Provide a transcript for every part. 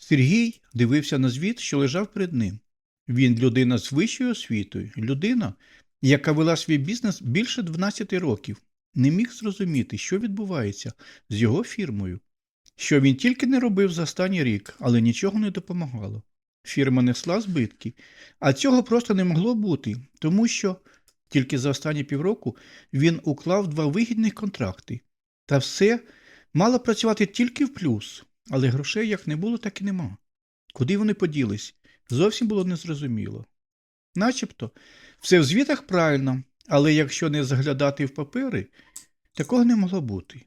Сергій дивився на звіт, що лежав перед ним. Він людина з вищою освітою, людина, яка вела свій бізнес більше 12 років, не міг зрозуміти, що відбувається з його фірмою, що він тільки не робив за останній рік, але нічого не допомагало. Фірма несла збитки, а цього просто не могло бути, тому що тільки за останні півроку він уклав два вигідних контракти. Та все мало працювати тільки в плюс, але грошей як не було, так і нема. Куди вони поділись, зовсім було незрозуміло. Начебто, все в звітах правильно, але якщо не заглядати в папери, такого не могло бути.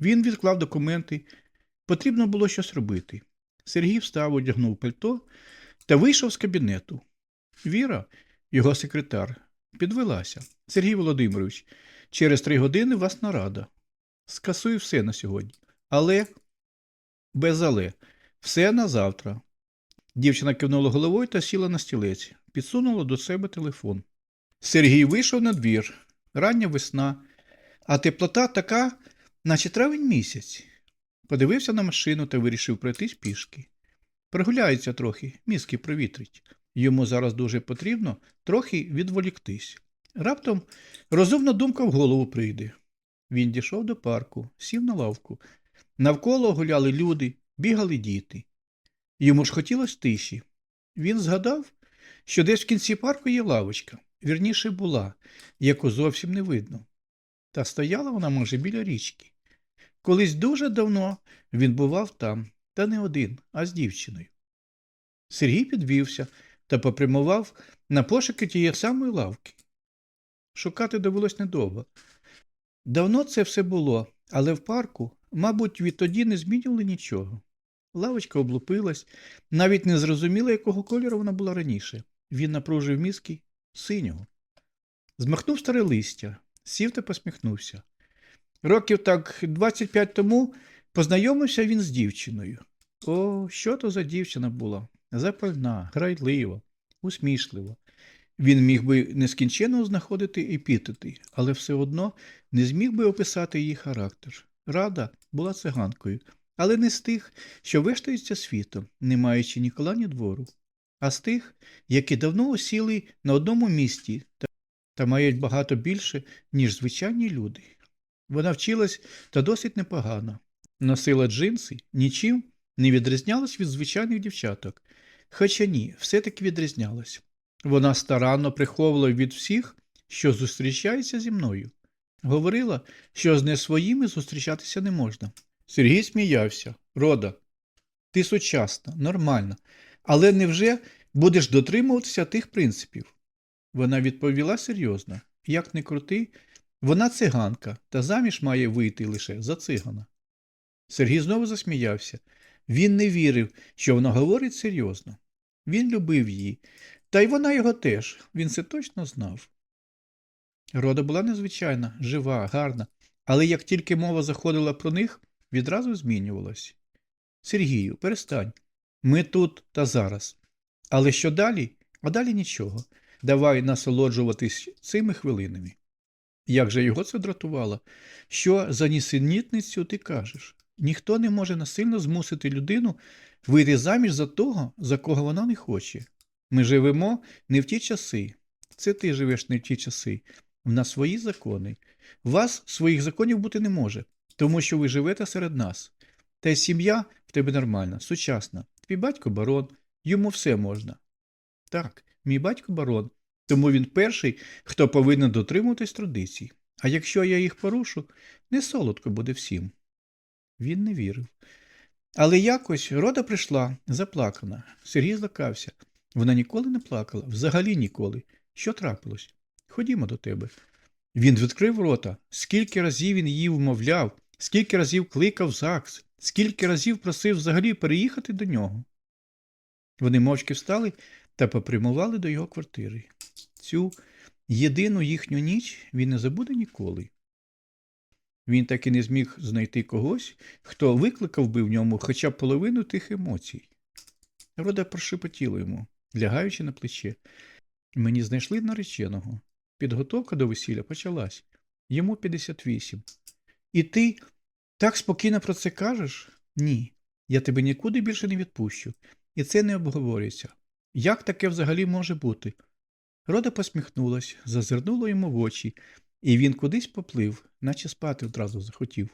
Він відклав документи, потрібно було щось робити. Сергій встав, одягнув пальто та вийшов з кабінету. Віра, його секретар, підвелася. Сергій Володимирович, через три години вас нарада. Скасую все на сьогодні. Але, без але, все на завтра. Дівчина кивнула головою та сіла на стілець, підсунула до себе телефон. Сергій вийшов на двір. Рання весна, а теплота така, наче травень місяць. Подивився на машину та вирішив пройтись пішки. Прогуляється трохи, мізки провітрить. Йому зараз дуже потрібно трохи відволіктись. Раптом розумна думка в голову прийде. Він дійшов до парку, сів на лавку. Навколо гуляли люди, бігали діти. Йому ж хотілося тиші. Він згадав, що десь в кінці парку є лавочка, вірніше була, яку зовсім не видно. Та стояла вона, може, біля річки. Колись дуже давно він бував там, та не один, а з дівчиною. Сергій підвівся та попрямував на пошуки тієї самої лавки. Шукати довелось недовго. Давно це все було, але в парку, мабуть, відтоді не змінювали нічого. Лавочка облупилась, навіть не зрозуміла, якого кольору вона була раніше. Він напружив мізки синього. Змахнув старе листя, сів та посміхнувся. Років так 25 тому познайомився він з дівчиною. О, що то за дівчина була? Запальна, грайлива, усмішлива. Він міг би нескінченно знаходити епітети, але все одно не зміг би описати її характер. Рада була циганкою, але не з тих, що вештаються світом, не маючи ні кола, ні двору, а з тих, які давно осіли на одному місці та, та мають багато більше, ніж звичайні люди. Вона вчилась та досить непогано. Носила джинси, нічим не відрізнялась від звичайних дівчаток. Хоча ні, все-таки відрізнялась. Вона старанно приховувала від всіх, що зустрічається зі мною. Говорила, що з не своїми зустрічатися не можна. Сергій сміявся. Рода, ти сучасна, нормальна, але невже будеш дотримуватися тих принципів? Вона відповіла серйозно. Як не крути, вона циганка, та заміж має вийти лише за цигана. Сергій знову засміявся. Він не вірив, що вона говорить серйозно. Він любив її, та й вона його теж, він це точно знав. Рода була незвичайна, жива, гарна, але як тільки мова заходила про них, відразу змінювалась. Сергію, перестань. Ми тут та зараз. Але що далі? А далі нічого. Давай насолоджуватись цими хвилинами. Як же його це дратувало? Що за нісенітницю ти кажеш? Ніхто не може насильно змусити людину вийти заміж за того, за кого вона не хоче. Ми живемо не в ті часи. Це ти живеш не в ті часи. В нас свої закони. У вас своїх законів бути не може, тому що ви живете серед нас. Та й сім'я в тебе нормальна, сучасна. Твій батько барон, йому все можна. Так, мій батько барон, тому він перший, хто повинен дотримуватись традицій. А якщо я їх порушу, не солодко буде всім. Він не вірив. Але якось рода прийшла заплакана. Сергій злякався. Вона ніколи не плакала, взагалі ніколи. Що трапилось? Ходімо до тебе. Він відкрив рота, скільки разів він її вмовляв, скільки разів кликав ЗАГС, скільки разів просив взагалі переїхати до нього. Вони мовчки встали та попрямували до його квартири. Цю єдину їхню ніч він не забуде ніколи. Він так і не зміг знайти когось, хто викликав би в ньому хоча б половину тих емоцій. Рода прошепотіла йому, лягаючи на плече. Мені знайшли нареченого. Підготовка до весілля почалась. Йому 58. І ти так спокійно про це кажеш? Ні. Я тебе нікуди більше не відпущу. І це не обговорюється. Як таке взагалі може бути? Рода посміхнулась, зазирнула йому в очі, і він кудись поплив, наче спати одразу захотів.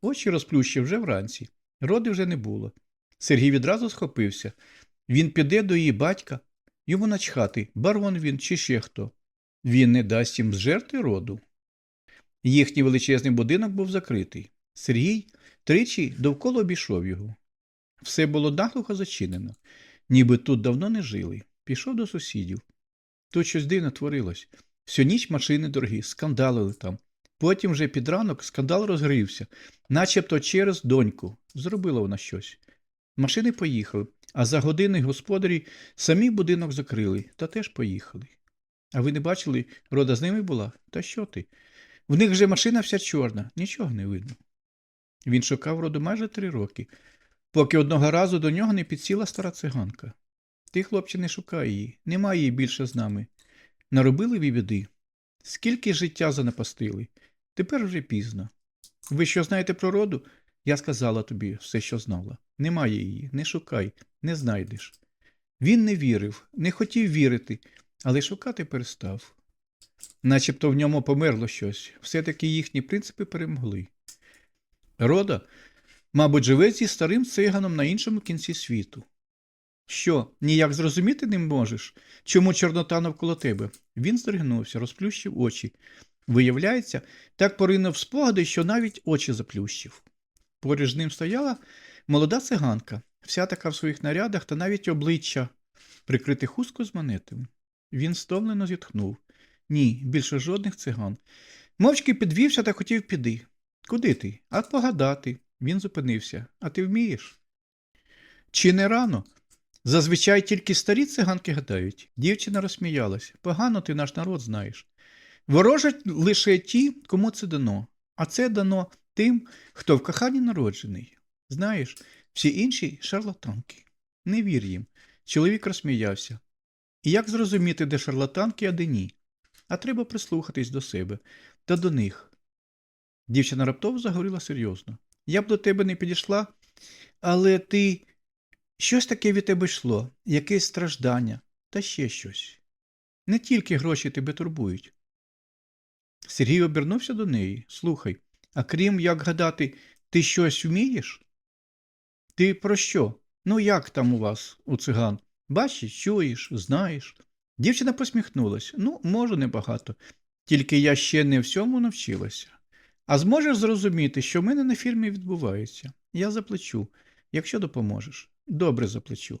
Очі розплющив вже вранці. Роди вже не було. Сергій відразу схопився. Він піде до її батька, йому начхати, барон він чи ще хто. Він не дасть їм зжерти роду. Їхній величезний будинок був закритий. Сергій тричі довкола обійшов його. Все було наглухо зачинено, ніби тут давно не жили. Пішов до сусідів. Тут щось дивне творилось. Всю ніч машини дорогі, скандалили там. Потім вже під ранок скандал розгрівся, начебто через доньку. Зробила вона щось. Машини поїхали, а за години господарі самі будинок закрили та теж поїхали. А ви не бачили, рода з ними була? Та що ти? В них же машина вся чорна, нічого не видно. Він шукав роду майже три роки, поки одного разу до нього не підсіла стара циганка. Ти, хлопче, не шукай її, немає її більше з нами. Наробили ви біди. Скільки життя занапастили. Тепер вже пізно. Ви що знаєте про роду? Я сказала тобі все, що знала. Немає її, не шукай, не знайдеш. Він не вірив, не хотів вірити, але шукати перестав. Начебто в ньому померло щось, все-таки їхні принципи перемогли. Рода, мабуть, живе зі старим циганом на іншому кінці світу. Що, ніяк зрозуміти не можеш? Чому Чорнота навколо тебе? Він здригнувся, розплющив очі. Виявляється, так поринув спогади, що навіть очі заплющив. Поряд з ним стояла молода циганка, вся така в своїх нарядах та навіть обличчя, прикрите хустку з монетами. Він стомлено зітхнув. Ні, більше жодних циган. Мовчки підвівся та хотів піди. Куди ти? А погадати. Він зупинився. А ти вмієш? Чи не рано? Зазвичай тільки старі циганки гадають. Дівчина розсміялась. Погано ти наш народ знаєш. Ворожать лише ті, кому це дано, а це дано тим, хто в коханні народжений. Знаєш, всі інші шарлатанки. Не вір їм. Чоловік розсміявся. І як зрозуміти, де шарлатанки, а де ні? А треба прислухатись до себе та до них. Дівчина раптово заговорила серйозно. Я б до тебе не підійшла, але ти щось таке від тебе йшло, якесь страждання та ще щось. Не тільки гроші тебе турбують. Сергій обернувся до неї. Слухай, а крім як гадати, ти щось вмієш? Ти про що? Ну, як там у вас, у циган? Бачиш, чуєш, знаєш. Дівчина посміхнулась. Ну, можу, небагато. Тільки я ще не всьому навчилася. А зможеш зрозуміти, що в мене на фірмі відбувається? Я заплачу, якщо допоможеш. Добре заплачу.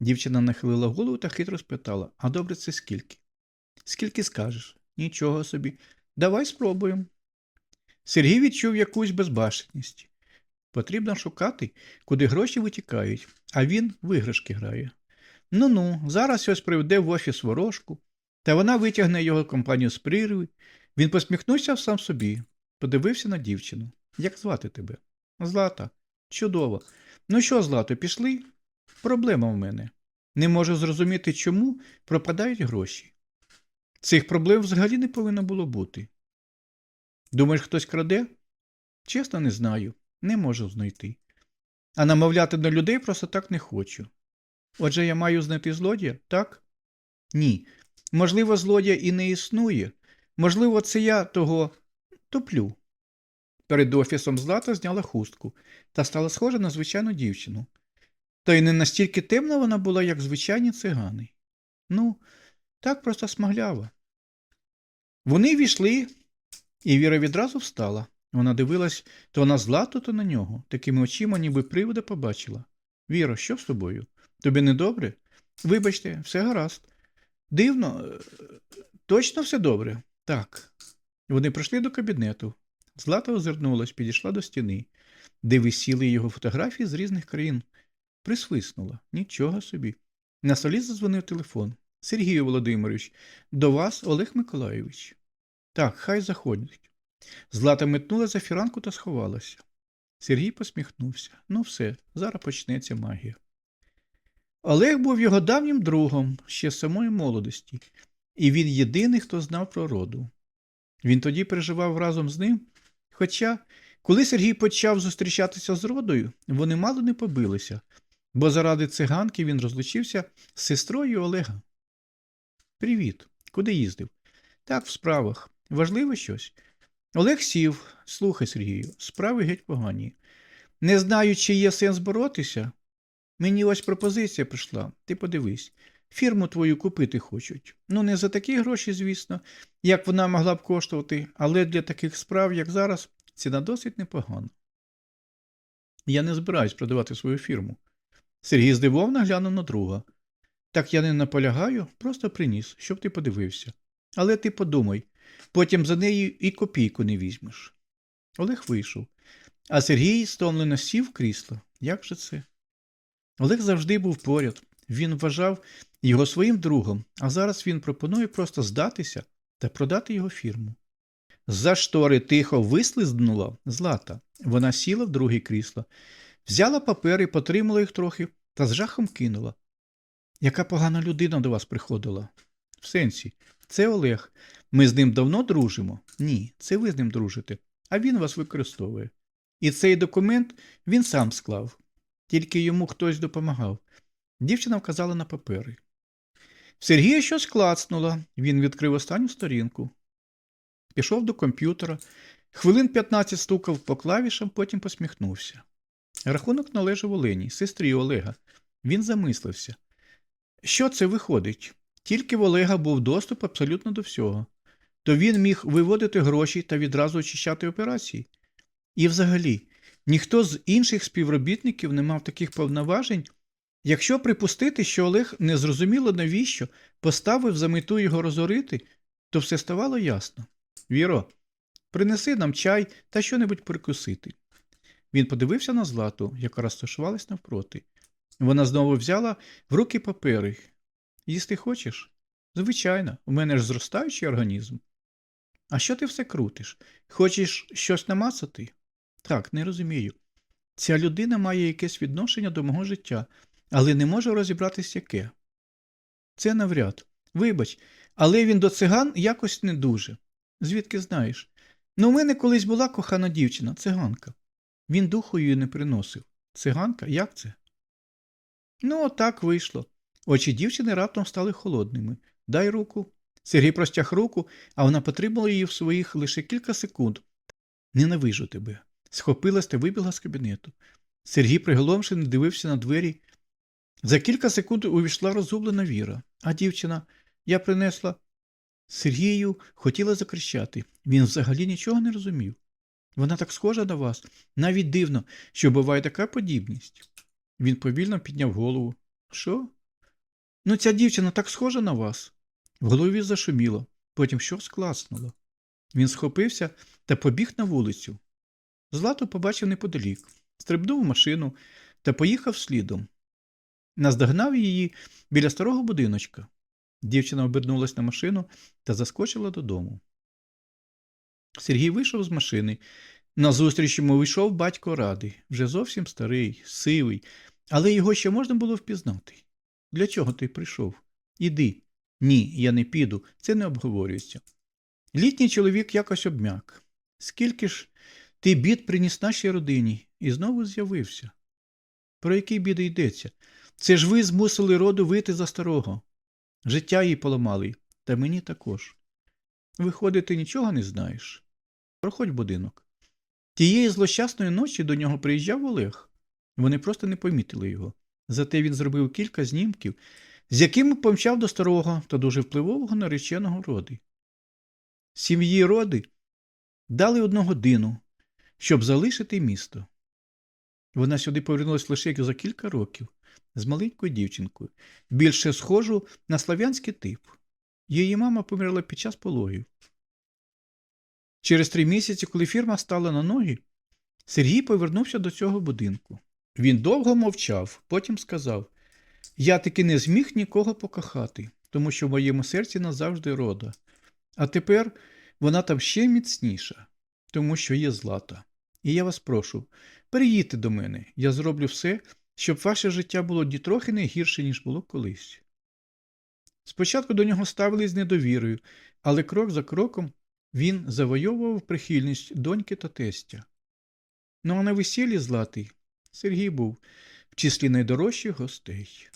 Дівчина нахилила голову та хитро спитала: А добре це скільки? Скільки скажеш? Нічого собі. Давай спробуємо. Сергій відчув якусь безбашеність. Потрібно шукати, куди гроші витікають, а він виграшки грає. Ну ну, зараз ось приведе в офіс ворожку, та вона витягне його компанію з прірви. Він посміхнувся сам собі, подивився на дівчину. Як звати тебе? Злата. Чудово. Ну що, Злато, пішли? Проблема в мене. Не можу зрозуміти, чому пропадають гроші. Цих проблем взагалі не повинно було бути. Думаєш, хтось краде? Чесно, не знаю, не можу знайти. А намовляти на людей просто так не хочу. Отже, я маю знайти злодія, так? Ні. Можливо, злодія і не існує. Можливо, це я того топлю. Перед офісом Злата зняла хустку та стала схожа на звичайну дівчину. Та й не настільки темна вона була, як звичайні цигани. Ну, так просто смаглява. Вони війшли, і Віра відразу встала. Вона дивилась то на Злату, то на нього, такими очима, ніби привода побачила. Віро, що з тобою? Тобі не добре? Вибачте, все гаразд. Дивно, точно все добре? Так. Вони прийшли до кабінету. Злата озирнулась, підійшла до стіни, де висіли його фотографії з різних країн. Присвиснула. Нічого собі. На столі задзвонив телефон. Сергію Володимирович, до вас Олег Миколайович. Так, хай заходять. Злата метнула за фіранку та сховалася. Сергій посміхнувся. Ну все, зараз почнеться магія. Олег був його давнім другом ще з самої молодості, і він єдиний, хто знав про роду. Він тоді переживав разом з ним, хоча Коли Сергій почав зустрічатися з родою, вони мало не побилися, бо заради циганки він розлучився з сестрою Олега. Привіт. Куди їздив? Так, в справах. Важливо щось. Олег сів. Слухай, Сергію, справи геть погані. Не знаю, чи є сенс боротися. Мені ось пропозиція прийшла. Ти подивись. Фірму твою купити хочуть. Ну, не за такі гроші, звісно, як вона могла б коштувати, але для таких справ, як зараз, ціна досить непогана. Я не збираюсь продавати свою фірму. Сергій здивовано глянув на друга. Так я не наполягаю, просто приніс, щоб ти подивився. Але ти подумай, потім за нею і копійку не візьмеш. Олег вийшов, а Сергій стомлено сів в крісло. Як же це? Олег завжди був поряд. Він вважав його своїм другом, а зараз він пропонує просто здатися та продати його фірму. За штори тихо вислизнула злата. Вона сіла в друге крісло, взяла папери, потримала їх трохи та з жахом кинула. Яка погана людина до вас приходила? В сенсі, це Олег. Ми з ним давно дружимо? Ні, це ви з ним дружите, а він вас використовує. І цей документ він сам склав, тільки йому хтось допомагав. Дівчина вказала на папери. Сергія щось клацнуло. Він відкрив останню сторінку. Пішов до комп'ютера, хвилин 15 стукав по клавішам, потім посміхнувся. Рахунок належав Олені, сестрі Олега. Він замислився. Що це виходить? Тільки в Олега був доступ абсолютно до всього. То він міг виводити гроші та відразу очищати операції. І взагалі, ніхто з інших співробітників не мав таких повноважень, якщо припустити, що Олег незрозуміло навіщо поставив за мету його розорити, то все ставало ясно. Віро, принеси нам чай та що-небудь прикусити. Він подивився на злату, яка розташувалась навпроти. Вона знову взяла в руки папери. Їсти хочеш? Звичайно, у мене ж зростаючий організм. А що ти все крутиш? Хочеш щось намацати? Так, не розумію. Ця людина має якесь відношення до мого життя, але не можу розібратись яке. Це навряд. Вибач, але він до циган якось не дуже. Звідки знаєш? Ну, у мене колись була кохана дівчина, циганка. Він духу її не приносив. Циганка? Як це? Ну, отак вийшло. Очі дівчини раптом стали холодними. Дай руку. Сергій простяг руку, а вона потримала її в своїх лише кілька секунд. Ненавижу тебе. Схопилась та вибігла з кабінету. Сергій, приголомшений, дивився на двері. За кілька секунд увійшла розгублена Віра, а дівчина я принесла. Сергію хотіла закричати. Він взагалі нічого не розумів. Вона так схожа на вас, навіть дивно, що буває така подібність. Він повільно підняв голову. Що? Ну, ця дівчина так схожа на вас. В голові зашуміло, потім щось класнуло. Він схопився та побіг на вулицю. Злату побачив неподалік, стрибнув в машину та поїхав слідом. Наздогнав її біля старого будиночка. Дівчина обернулась на машину та заскочила додому. Сергій вийшов з машини. Назустріч йому вийшов батько ради, вже зовсім старий, сивий, але його ще можна було впізнати. Для чого ти прийшов? Іди. Ні, я не піду, це не обговорюється. Літній чоловік якось обмяк. Скільки ж ти бід приніс нашій родині і знову з'явився? Про які біди йдеться? Це ж ви змусили роду вийти за старого. Життя їй поламали, та мені також. Виходить, ти нічого не знаєш. Проходь будинок. Тієї злощасної ночі до нього приїжджав Олег. Вони просто не помітили його. Зате він зробив кілька знімків, з якими помчав до старого та дуже впливового нареченого роди. Сім'ї роди дали одну годину, щоб залишити місто. Вона сюди повернулася лише за кілька років з маленькою дівчинкою, більше схожу на слав'янський тип. Її мама померла під час пологів. Через три місяці, коли фірма стала на ноги, Сергій повернувся до цього будинку. Він довго мовчав, потім сказав Я таки не зміг нікого покохати, тому що в моєму серці назавжди рода. А тепер вона там ще міцніша, тому що є злата. І я вас прошу, переїдьте до мене, я зроблю все, щоб ваше життя було дітрохи не гірше, ніж було колись. Спочатку до нього ставились з недовірою, але крок за кроком він завойовував прихильність доньки та тестя. Ну а на весіллі златий Сергій був в числі найдорожчих гостей.